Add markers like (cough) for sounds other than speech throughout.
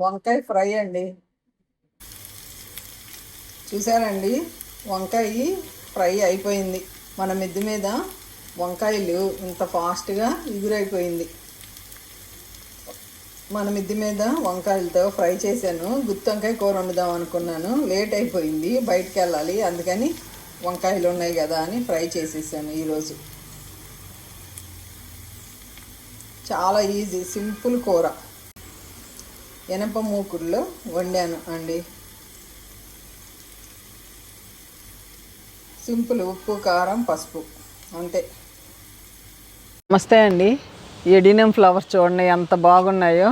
వంకాయ ఫ్రై అండి. చూసారండి? వంకాయ ఫ్రై అయిపోయింది. మన మిద్ది మీద వంకాయలు ఇంత ఫాస్ట్గా ఎగురైపోయింది. మన మిద్ది మీద వంకాయలతో ఫ్రై చేశాను. గుత్తి వంకాయ కూర వండుదాం అనుకున్నాను. లేట్ అయిపోయింది. బయటికి వెళ్ళాలి. అందుకని వంకాయలు ఉన్నాయి కదా అని ఫ్రై చేసేసాను ఈరోజు. చాలా ఈజీ సింపుల్ కూర. ఎనప మూకుల్లో వండాను అండి. సింపుల్ ఉప్పు కారం పసుపు అంతే. నమస్తే అండి. ఎడినం ఫ్లవర్స్ చూడండి ఎంత బాగున్నాయో.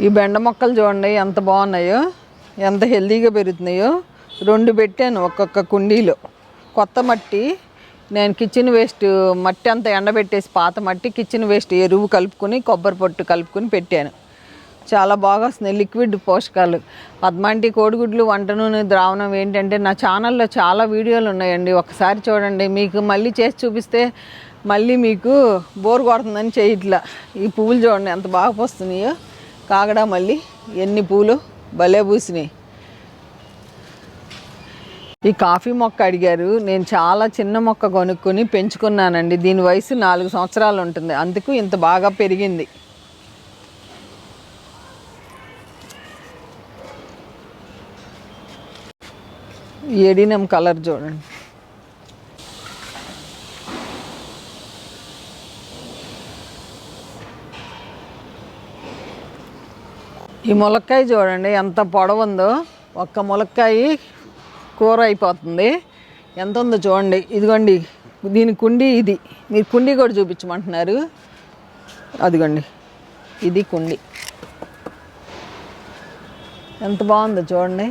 ఈ బెండ మొక్కలు చూడండి ఎంత బాగున్నాయో. ఎంత హెల్తీగా పెరుగుతున్నాయో. రెండు పెట్టాను ఒక్కొక్క కుండీలో. కొత్త మట్టి నేను కిచెన్ వేస్ట్ మట్టి అంతా ఎండబెట్టేసి పాత మట్టి కిచెన్ వేస్ట్ ఎరువు కలుపుకొని కొబ్బరి పొట్టు కలుపుకొని పెట్టాను. చాలా బాగా వస్తున్నాయి లిక్విడ్ పోషకాలు. పద్మాంటి కోడిగుడ్లు వంట నూనె ద్రావణం ఏంటంటే నా ఛానల్లో చాలా వీడియోలు ఉన్నాయండి. ఒకసారి చూడండి. మీకు మళ్ళీ చేసి చూపిస్తే మళ్ళీ మీకు బోర్ కొడుతుందని చేయట్లా. ఈ పువ్వులు చూడండి ఎంత బాగా పోస్తున్నాయో. కాగడా మళ్ళీ ఎన్ని పూలు భలే పూసినాయి. ఈ కాఫీ మొక్క అడిగారు. నేను చాలా చిన్న మొక్క కొనుక్కొని పెంచుకున్నానండి. దీని వయసు నాలుగు సంవత్సరాలు ఉంటుంది. అందుకు ఇంత బాగా పెరిగింది. ఎడినం కలర్ చూడండి. ఈ ములక్కాయ చూడండి ఎంత పొడవు ఉందో ఒక్క ములక్కాయ కూర అయిపోతుంది. ఎంత ఉందో చూడండి ఇదిగోండి దీని కుండి ఇది. మీరు కుండి కూడా చూపించమంటున్నారు. అదిగోండి ఇది కుండి. ఎంత బాగుందో చూడండి.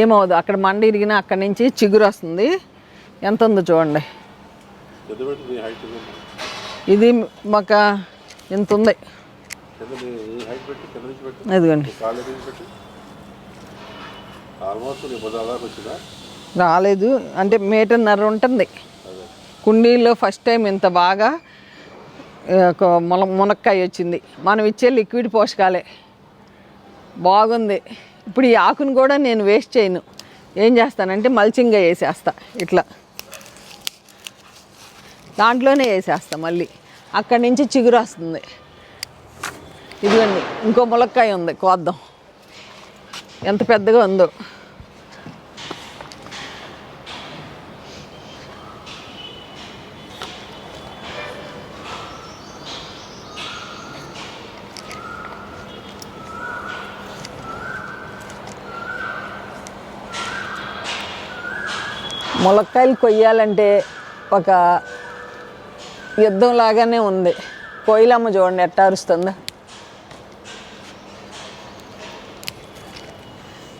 ఏమవుదు అక్కడ మండ ఇరిగినా అక్కడి నుంచి చిగురు వస్తుంది. ఎంత ఉందో. చూడండి ఇది మాక ఇంత ఉంది. అదిగోండి రాలేదు. అంటే మీటర్న్నర ఉంటుంది. కుండీలో ఫస్ట్ టైం ఇంత బాగా ముల మునక్కాయ వచ్చింది. మనం ఇచ్చే లిక్విడ్ పోషకాలే. బాగుంది. ఇప్పుడు ఈ ఆకును కూడా నేను వేస్ట్ చేయను. ఏం చేస్తానంటే మల్చింగ్గా వేసేస్తా. ఇట్లా. దాంట్లోనే వేసేస్తాం మళ్ళీ. అక్కడి నుంచి చిగురు వస్తుంది. ఇదిగోండి ఇంకో ములక్కాయ ఉంది కోద్దాం. ఎంత పెద్దగా ఉందో. ములక్కాయలు కొయ్యాలంటే ఒక యుద్ధం లాగానే ఉంది. కోయిలమ్మ చూడండి ఎట్టా అరుస్తుందా.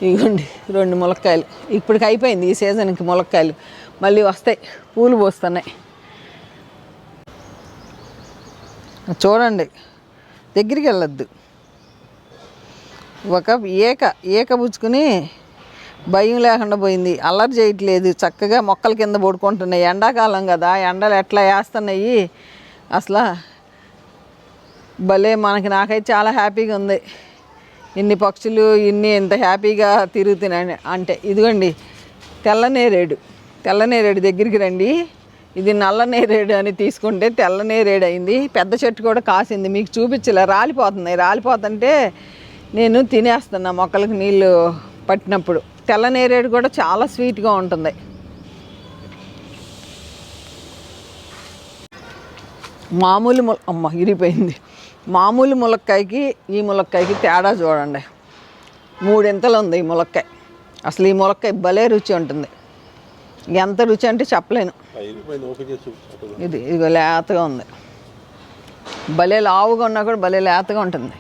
ఇగోండి రెండు ములక్కాయలు. ఇప్పటికి అయిపోయింది ఈ సీజన్కి ములక్కాయలు. మళ్ళీ వస్తాయి. పూలు పోస్తున్నాయి. చూడండి దగ్గరికి వెళ్ళొద్దు. ఒక ఏక ఏక పుచ్చుకుని భయం లేకుండా పోయింది. అల్లరి చేయట్లేదు. చక్కగా మొక్కల కింద పడుకుంటున్నాయి. ఎండాకాలం కదా. ఎండలు ఎట్లా వేస్తున్నాయి? అసలు భలే మనకి నాకైతే చాలా హ్యాపీగా ఉంది. ఇన్ని పక్షులు ఇన్ని ఇంత హ్యాపీగా తిరుగుతున్నాయి అంటే ఇదిగోండి తెల్లనేరేడు తెల్లనేరేడు దగ్గరికి రండి. ఇది నల్లనేరేడు అని తీసుకుంటే తెల్లనేరేడు అయింది. పెద్ద చెట్టు కూడా కాసింది. మీకు చూపించలే రాలిపోతున్నాయి. రాలిపోతుంటే నేను తినేస్తున్నా మొక్కలకు నీళ్ళు పట్టినప్పుడు. తెల్లనేరేడు కూడా చాలా స్వీట్గా ఉంటుంది. మామూలు ముల అమ్మ ఇరిపోయింది మామూలు ములక్కాయకి ఈ ములక్కాయకి తేడా చూడండి. మూడింతలు ఉంది ఈ ములక్కాయ. అసలు ఈ ములక్కాయ భలే రుచి ఉంటుంది. ఎంత రుచి అంటే చెప్పలేను. ఇది ఇదిగో లేతగా ఉంది. భలే లావుగా ఉన్నా కూడా భలే లేతగా ఉంటుంది.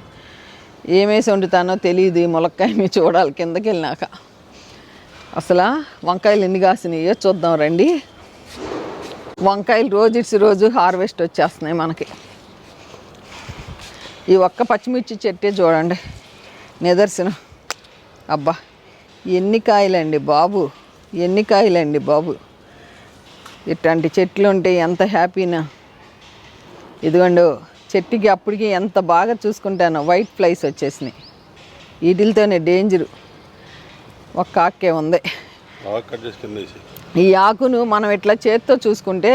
ఏమేసి వండుతానో తెలియదు ఈ ములక్కాయ చూడాలి కిందకి వెళ్ళినాక. అసలు వంకాయలు ఎన్ని కాసినాయో చూద్దాం రండి. వంకాయలు రోజు ఇచ్చి రోజు హార్వెస్ట్ వచ్చేస్తున్నాయి మనకి. ఈ ఒక్క పచ్చిమిర్చి చెట్టే చూడండి. నిదర్శనం. అబ్బా ఎన్ని కాయలండి బాబు ఎన్ని కాయలండి బాబు. ఇట్లాంటి చెట్లు ఉంటే ఎంత హ్యాపీనా. ఇదిగోండు చెట్టుకి అప్పటికి ఎంత బాగా చూసుకుంటానో వైట్ ఫ్లైస్ వచ్చేసినాయి. వీటితోనే డేంజరు. ఒక కాకే ఉంది. ఈ ఆకును మనం ఇట్లా చేత్తో చూసుకుంటే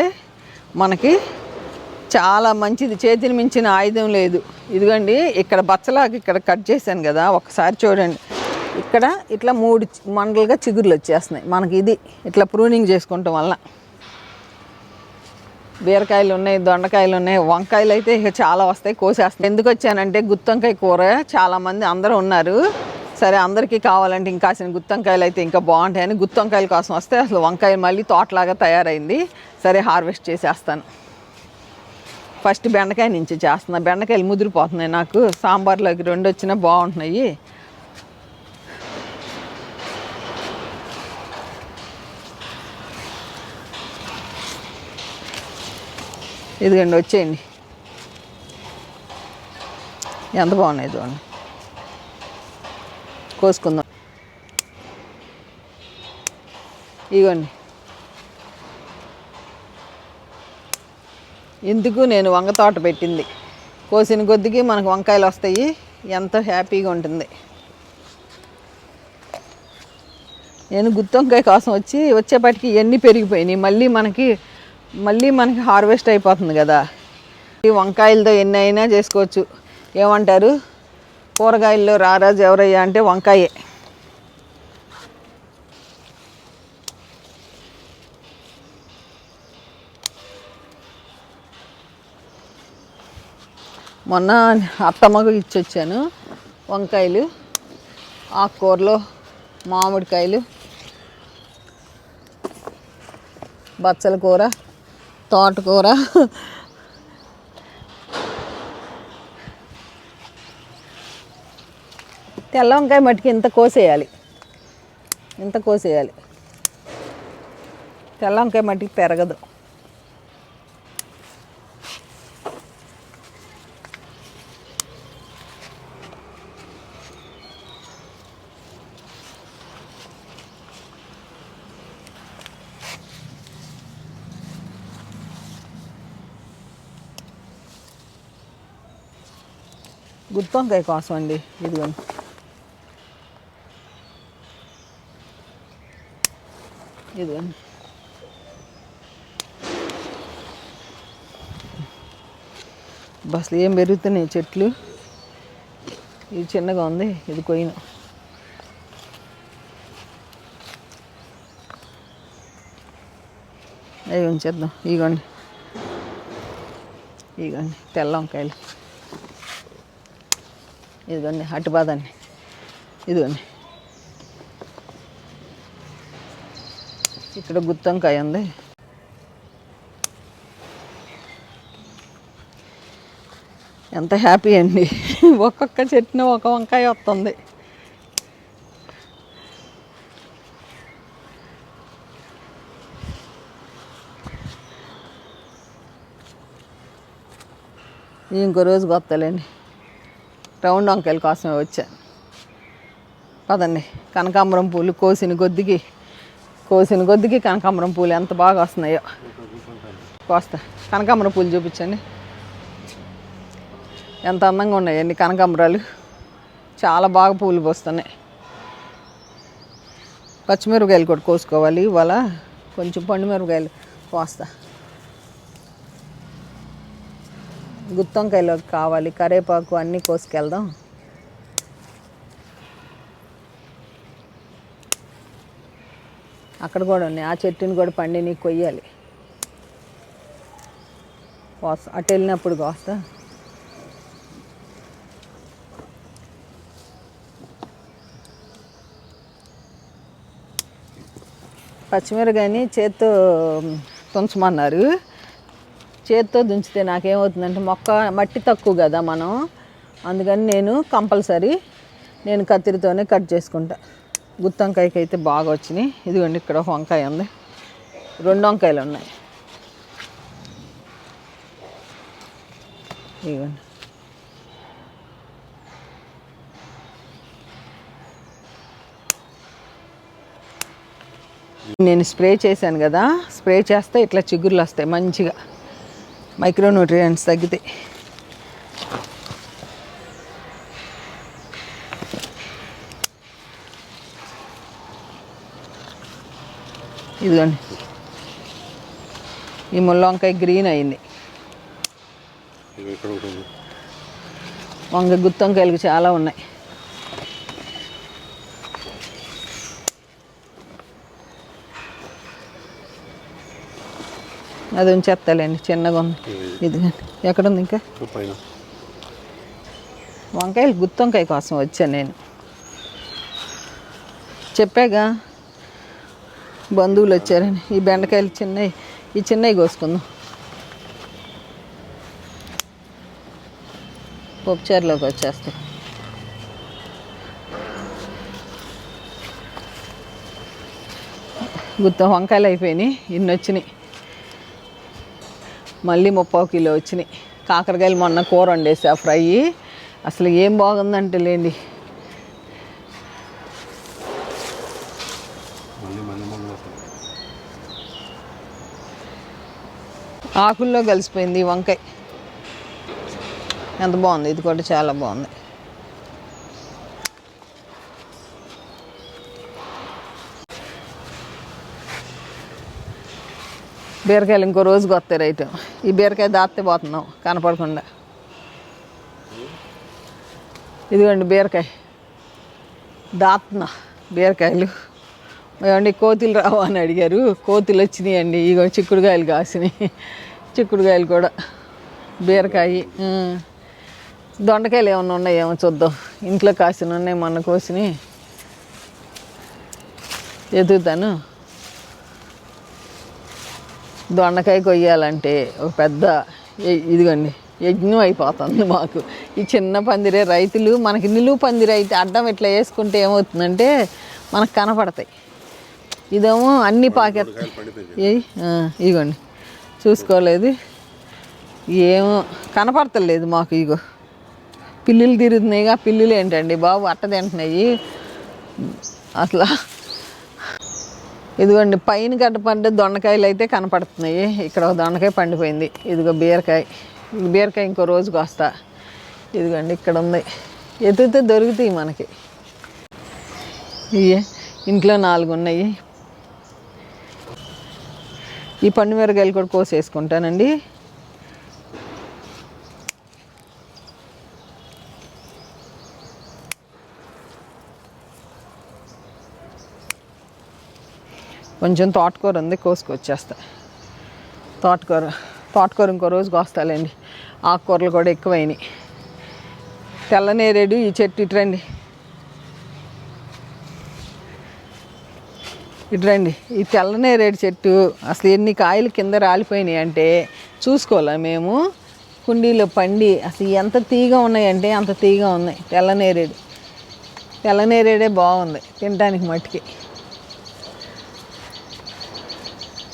మనకి చాలా మంచిది. చేతిని మించిన ఆయుధం లేదు. ఇదిగోండి ఇక్కడ బచ్చలాకు ఇక్కడ కట్ చేశాను కదా ఒకసారి చూడండి. ఇక్కడ ఇట్లా మూడు మండలుగా చిగుర్లు వచ్చేస్తున్నాయి. మనకి ఇది ఇట్లా ప్రూనింగ్ చేసుకుంటాం వల్ల బీరకాయలు ఉన్నాయి దొండకాయలు ఉన్నాయి వంకాయలు అయితే ఇక చాలా వస్తాయి కోసేస్తాయి ఎందుకు వచ్చానంటే గుత్తొంకాయ కూర చాలామంది అందరూ ఉన్నారు. సరే అందరికీ కావాలంటే ఇంకా కాసిన గుత్తొంకాయలు అయితే ఇంకా బాగుంటాయని గుత్తంకాయల కోసం వస్తే అసలు వంకాయ మళ్ళీ తోటలాగా తయారైంది. సరే హార్వెస్ట్ చేసేస్తాను. ఫస్ట్ బెండకాయ నుంచి చేస్తున్నా. బెండకాయలు ముదిరిపోతున్నాయి నాకు. సాంబార్లోకి రెండు వచ్చినా బాగుంటున్నాయి. ఇదిగండి వచ్చేయండి. ఎంత బాగున్నాయి చూడండి. కోసుకుందాం. ఇదిగోండి ఎందుకు నేను వంగ తోట పెట్టింది? కోసిన కొద్దికి మనకు వంకాయలు వస్తాయి. ఎంతో హ్యాపీగా ఉంటుంది. నేను గుత్తొంకాయ కోసం వచ్చి వచ్చేపాటికి ఇవన్నీ పెరిగిపోయినాయి. మళ్ళీ మనకి మళ్ళీ మనకి హార్వెస్ట్ అయిపోతుంది కదా. ఈ వంకాయలతో ఎన్ని అయినా చేసుకోవచ్చు. ఏమంటారు? కూరగాయల్లో రారాజు ఎవరయ్యా అంటే వంకాయే. మొన్న అత్తమ్మకు ఇచ్చొచ్చాను వంకాయలు ఆకుకూరలో మామిడికాయలు బచ్చల కూర తోటకూర తెల్ల వంకాయ మట్టికి ఇంత కోసేయాలి. ఇంత కోసేయాలి. తెల్ల వంకాయ మట్టికి పెరగదు. గుత్తొంకాయ కోసం అండి ఇదిగోండి. ఇది బస్సులు ఏం పెరుగుతున్నాయి చెట్లు ఇది చిన్నగా ఉంది ఇది కొయ్యను అవి ఉంచేద్దాం ఇగోండి ఇగోండి తెల్ల వంకాయలు ఇదిగోండి అటు బాదండి ఇదిగోండి ఇక్కడ గుత్తంకాయ ఉంది. ఎంత హ్యాపీ అండి. ఒక్కొక్క చెట్టున ఒక వంకాయ వస్తుంది. ఇంకో రోజు కొత్తలేండి. రౌండ్ వంకాయల కోసమే వచ్చాను పదండి కనకాంబరం పూలు కోసిన కొద్దికి కోసిన కొద్దికి కనకాంబరం పూలు ఎంత బాగా వస్తున్నాయో. కోస్తా. కనకాంబరం పూలు చూపించండి. ఎంత అందంగా ఉన్నాయండి కనకాంబరాలు. చాలా బాగా పూలు పోస్తున్నాయి. పచ్చిమిరపకాయలు కూడా కోసుకోవాలి ఇవాళ. కొంచెం పండు మిరపకాయలు కోస్తా. గుత్తొంకాయలు కావాలి కరేపాకు అన్నీ కోసుకెళ్దాం. అక్కడ కూడా ఉన్నాయి. ఆ చెట్టుని కూడా పండిని కొయ్యాలి. కోస్తా అటు వెళ్ళినప్పుడు కోస్తా పచ్చిమిరకాయని చేత్తో తుంచమన్నారు. చేత్తో దుంచితే నాకేమవుతుందంటే మొక్క మట్టి తక్కువ కదా మనం. అందుకని నేను కంపల్సరీ నేను కత్తిరితోనే కట్ చేసుకుంటా. గుత్తంకాయకి అయితే బాగా వచ్చినాయి ఇదిగోండి ఇక్కడ ఒక వంకాయ ఉంది. రెండు వంకాయలు ఉన్నాయి. ఇదిగోండి. నేను స్ప్రే చేశాను కదా. స్ప్రే చేస్తే ఇట్లా చిగుర్లు వస్తాయి మంచిగా. మైక్రోన్యూట్రియంట్స్ తగ్గితే. ఇదిగోండి. ఈ ముళ్ళ వంకాయ గ్రీన్ అయింది. వంగ గుత్తొంకాయలు చాలా ఉన్నాయి. అది ఉంచేస్తాలేండి చిన్నగా ఉంది. ఇది. ఎక్కడుంది ఇంకా? వంకాయలు గుత్తొంకాయ కోసం వచ్చాను నేను. చెప్పాగా? బంధువులు వచ్చారని. ఈ బెండకాయలు చిన్నవి ఈ చిన్నవి కోసుకుందాం. పప్పుచారులోకి వచ్చేస్తాయి. గుత్త వంకాయలు అయిపోయినాయి ఇన్ని వచ్చినాయి. మళ్ళీ ముప్పావు కిలో వచ్చినాయి. కాకరకాయలు మొన్న కూర వండేసా ఫ్రై. అసలు ఏం బాగుందంటే లేండి మళ్ళీ మళ్ళీ మళ్ళీ వస్తుంది ఆకుల్లో కలిసిపోయింది ఈ వంకాయ. ఎంత బాగుంది? ఇది కూడా చాలా బాగుంది. బీరకాయలు ఇంకో రోజుకి వస్తాయి రైట్. ఈ బీరకాయ దాస్తే పోతున్నాం కనపడకుండా. ఇదిగోండి బీరకాయ. దాత్న బీరకాయలు. ఏమండి కోతులు రావా అని అడిగారు. కోతులు వచ్చినాయి అండి ఇగో చిక్కుడుకాయలు కాసినాయి చిక్కుడుకాయలు కూడా. బీరకాయ దొండకాయలు ఏమైనా ఉన్నాయేమో చూద్దాం. ఇంట్లో కాసిన ఉన్నాయి మొన్న కోసినాయి ఎదుగుతాను. దొండకాయ కొయ్యాలంటే ఒక పెద్ద ఇదిగోండి యజ్ఞం అయిపోతుంది మాకు. ఈ చిన్న పందిరే రైతులు మనకి నిలువు పందిరైతే అయితే అడ్డం ఇట్లా వేసుకుంటే ఏమవుతుందంటే మనకు కనపడతాయి. ఇదేమో అన్ని పాకెట్. ఏ ఇగోండి. చూసుకోలేదు. ఏమో కనపడతలేదు మాకు ఇగో. పిల్లులు తిరుగుతున్నాయిగా పిల్లులు ఏంటండి బాబు? అట్ట తింటున్నాయి. అసలు ఇదిగోండి పైన గడ్డ దొండకాయలు అయితే కనపడుతున్నాయి. ఇక్కడ ఒక దొండకాయ పండిపోయింది. ఇదిగో బీరకాయ. బీరకాయ ఇంకో రోజుకి వస్తా. ఇదిగోండి ఇక్కడ ఉంది. ఎత్తితే దొరుకుతాయి మనకి. ఇయ్యే ఇంట్లో నాలుగు ఉన్నాయి ఈ పండు మిరగాయలు కూడా కోసేసుకుంటానండి. కొంచెం తోటకూర ఉంది కోసుకొచ్చేస్తా. తోటకూర తోటకూర ఇంకో రోజు కోస్తాలేండి. ఆకుకూరలు కూడా ఎక్కువైనాయి. తెల్లనేరేడు ఈ చెట్టు ఇటు రండి. తెల్లనే రండి ఈ తెల్లనేరేడు చెట్టు అసలు ఎన్ని కాయలు కింద రాలిపోయినాయి అంటే చూసుకోవాలా మేము? కుండీలో పండి అసలు ఎంత తీగ ఉన్నాయంటే అంత తీగ ఉన్నాయి తెల్లనేరేడు తెల్లనేరేడే బాగుంది తినడానికి మట్టికి.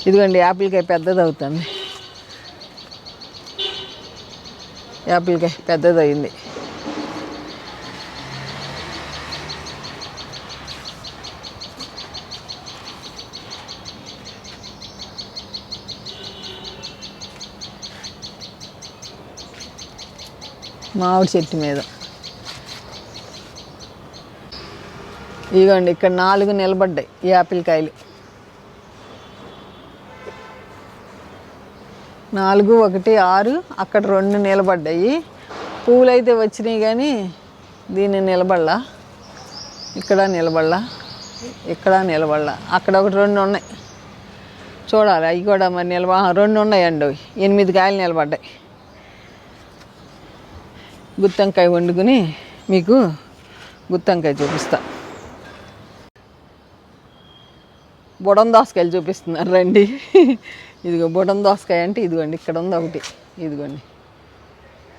ఇదిగోండి యాపిల్కాయ పెద్దది అవుతుంది. యాపిల్కాయ పెద్దది అయింది మామిడి చెట్టు మీద. ఇదిగోండి ఇక్కడ నాలుగు నిలబడ్డాయి యాపిల్ కాయలు. నాలుగు ఒకటి ఆరు అక్కడ రెండు నిలబడ్డాయి. పువ్వులు అయితే వచ్చినాయి కానీ దీన్ని నిలబడలా? ఇక్కడ నిలబడలా? ఇక్కడ నిలబడలా? అక్కడ ఒకటి రెండు ఉన్నాయి. చూడాలి అవి కూడా మరి నిలబ రెండు ఉన్నాయండి ఎనిమిది కాయలు నిలబడ్డాయి. గుత్తంకాయ వండుకుని మీకు గుత్తంకాయ చూపిస్తా. బుడం దోసకాయలు చూపిస్తున్నారు రండి. ఇదిగో బుడం దోసకాయ అంటే ఇదిగోండి ఇక్కడ ఉంది ఒకటి. ఇదిగోండి.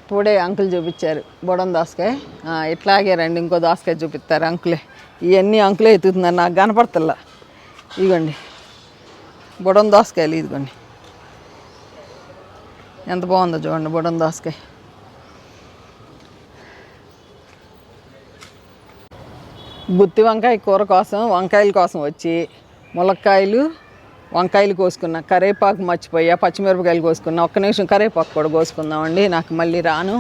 ఇప్పుడే అంకుల్ చూపించారు బుడం దోసకాయ. ఇట్లాగే రండి ఇంకో దోసకాయ చూపిస్తారు అంకులే. ఇవన్నీ అంకులే ఎత్తుతున్నారు నాకు కనపడతల్లా ఇదిగోండి. బుడం దోసకాయలు ఇదిగోండి. ఎంత బాగుందో చూడండి బుడం దోసకాయ. గుత్తి వంకాయ కూర కోసం వంకాయల కోసం వచ్చి ములక్కాయలు వంకాయలు కోసుకున్నా కరేపాకు మర్చిపోయా పచ్చిమిరపకాయలు కోసుకున్నా ఒక్క నిమిషం కరేపాకు కూడా కోసుకుందామండి నాకు మళ్ళీ రాను.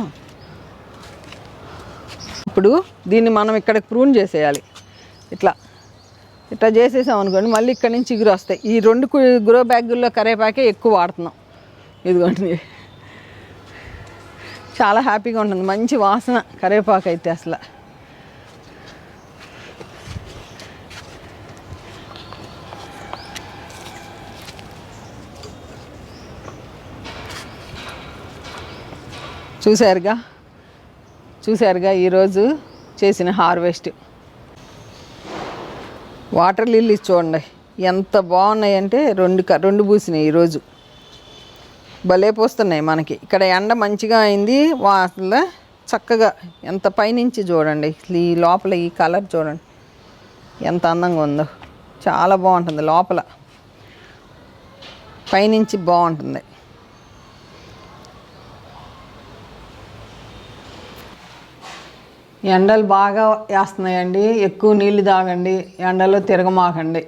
ఇప్పుడు దీన్ని మనం ఇక్కడ ప్రూన్ చేసేయాలి. ఇట్లా. ఇట్లా చేసేసాం అనుకోండి మళ్ళీ ఇక్కడ నుంచి ఇగురు వస్తాయి. ఈ రెండు గ్రో బ్యాగుల్లో కరేపాకే ఎక్కువ వాడుతున్నాం. ఇదిగోండి. చాలా హ్యాపీగా ఉంటుంది. మంచి వాసన కరేపాకు అయితే అసలు. చూశారుగా? చూశారుగా ఈరోజు చేసిన హార్వెస్ట్. వాటర్ లిల్లీస్ చూడండి. ఎంత బాగున్నాయంటే రెండు క- రెండు పూసినాయి ఈరోజు. భలే పోస్తున్నాయి మనకి. ఇక్కడ ఎండ మంచిగా అయింది. వాసన చక్కగా. ఎంత పైనుంచి చూడండి. ఈ లోపల ఈ కలర్ చూడండి. ఎంత అందంగా ఉందో. చాలా బాగుంటుంది లోపల. పైనుంచి బాగుంటుంది. ఎండలు బాగా వేస్తున్నాయండి. ఎక్కువ నీళ్ళు తాగండి. ఎండలో తిరగమాకండి.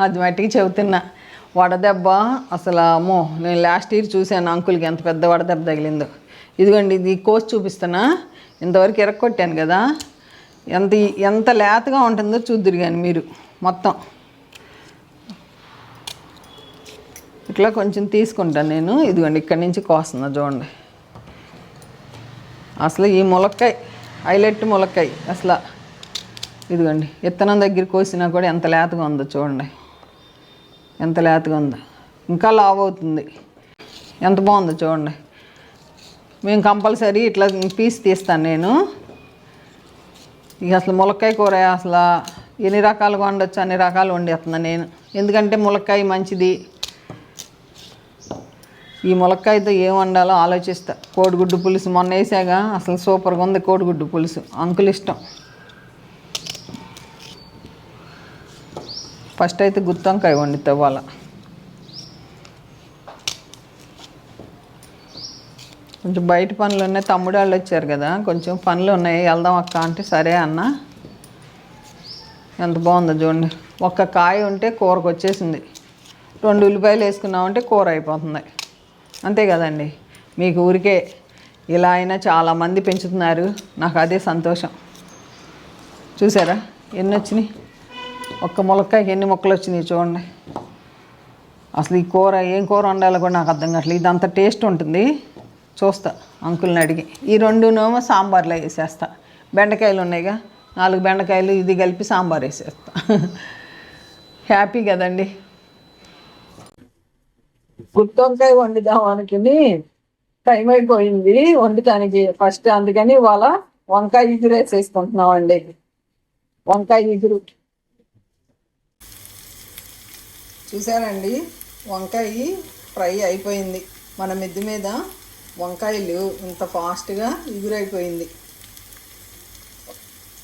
అది మట్టికి చెబుతున్నా. వడదెబ్బ అసలు అమ్మో నేను లాస్ట్ ఇయర్ చూశాను అంకుల్కి ఎంత పెద్ద వడదెబ్బ తగిలిందో. ఇదిగోండి ఇది కోసి చూపిస్తున్నా. ఇంతవరకు ఎరక్కొట్టాను కదా. ఎంత ఎంత లేతగా ఉంటుందో చూద్దురు కానీ మీరు మొత్తం. ఇట్లా కొంచెం తీసుకుంటాను నేను. ఇదిగోండి ఇక్కడి నుంచి కోస్తున్నా చూడండి. అసలు ఈ ములక్కాయ హైలైట్ ములక్కాయ అసలు. ఇదిగోండి విత్తనం దగ్గర కోసినా కూడా ఎంత లేతగా ఉందో చూడండి. ఎంత లేతగా ఉందో. ఇంకా లావ్ అవుతుంది. ఎంత బాగుందో చూడండి. మేము కంపల్సరీ ఇట్లా పీస్ తీస్తాను నేను. ఇక అసలు ములక్కాయ కూర అసలు ఎన్ని రకాలుగా వండొచ్చు అన్ని రకాలు వండేస్తున్నాను నేను. ఎందుకంటే ములక్కాయ మంచిది. ఈ ములక్కాయతో ఏం వండాలో ఆలోచిస్తా. కోడిగుడ్డు పులుసు మొన్న వేసాగా అసలు సూపర్గా ఉంది కోడిగుడ్డు పులుసు. అంకులు ఇష్టం. ఫస్ట్ అయితే గుత్తొంకాయ వండితే వాళ్ళ కొంచెం బయట పనులు ఉన్నాయి తమ్ముడు వాళ్ళు వచ్చారు కదా కొంచెం పనులు ఉన్నాయి వెళ్దాం అక్క అంటే సరే అన్న. ఎంత బాగుందో చూడండి. ఒక్క కాయ ఉంటే కూరకు వచ్చేసింది. రెండు ఉల్లిపాయలు వేసుకున్నామంటే కూర అయిపోతుంది. అంతే కదండి. మీకు ఊరికే ఇలా అయినా చాలామంది పెంచుతున్నారు. నాకు అదే సంతోషం. చూసారా? ఎన్ని వచ్చినాయి? ఒక్క మొలక్కాయకి ఎన్ని మొక్కలు వచ్చినాయి చూడండి. అసలు ఈ కూర ఏం కూర వండాలో కూడా నాకు అర్థం కావట్లేదు. ఇదంత టేస్ట్ ఉంటుంది. చూస్తా అంకుల్ని అడిగి. ఈ రెండునేమో సాంబార్లో వేసేస్తా. బెండకాయలు ఉన్నాయిగా. నాలుగు బెండకాయలు ఇది కలిపి సాంబార్ వేసేస్తా. (laughs) హ్యాపీ కదండి. గుత్తొంకాయ వండుదాం అనుకుని టైం అయిపోయింది. వండుతానికి ఫస్ట్ అందుకని ఇవాళ వంకాయ ఇగురు వేసేసుకుంటున్నాం అండి వంకాయ ఇగురు. చూసారండి? వంకాయ ఫ్రై అయిపోయింది. మన మిద్ది మీద వంకాయలు ఇంత ఫాస్ట్గా ఎగురైపోయింది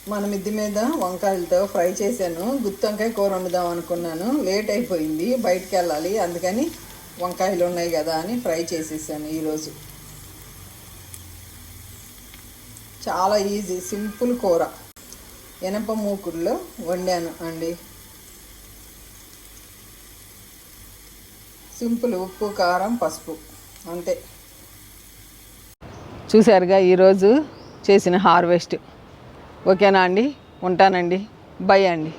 మన మిద్ది మీద వంకాయలతో ఫ్రై చేశాను. గుత్తి వంకాయ కూర వండుదాం అనుకున్నాను. లేట్ అయిపోయింది. బయటికి వెళ్ళాలి. అందుకని వంకాయలు ఉన్నాయి కదా అని ఫ్రై చేసేసాను ఈరోజు. చాలా ఈజీ సింపుల్ కూర. ఎనప మూకుల్లో వండాను అండి. సింపుల్ ఉప్పు కారం పసుపు అంతే. చూశారుగా ఈరోజు చేసిన హార్వెస్ట్. ఓకేనా అండి? ఉంటానండి. బై అండి.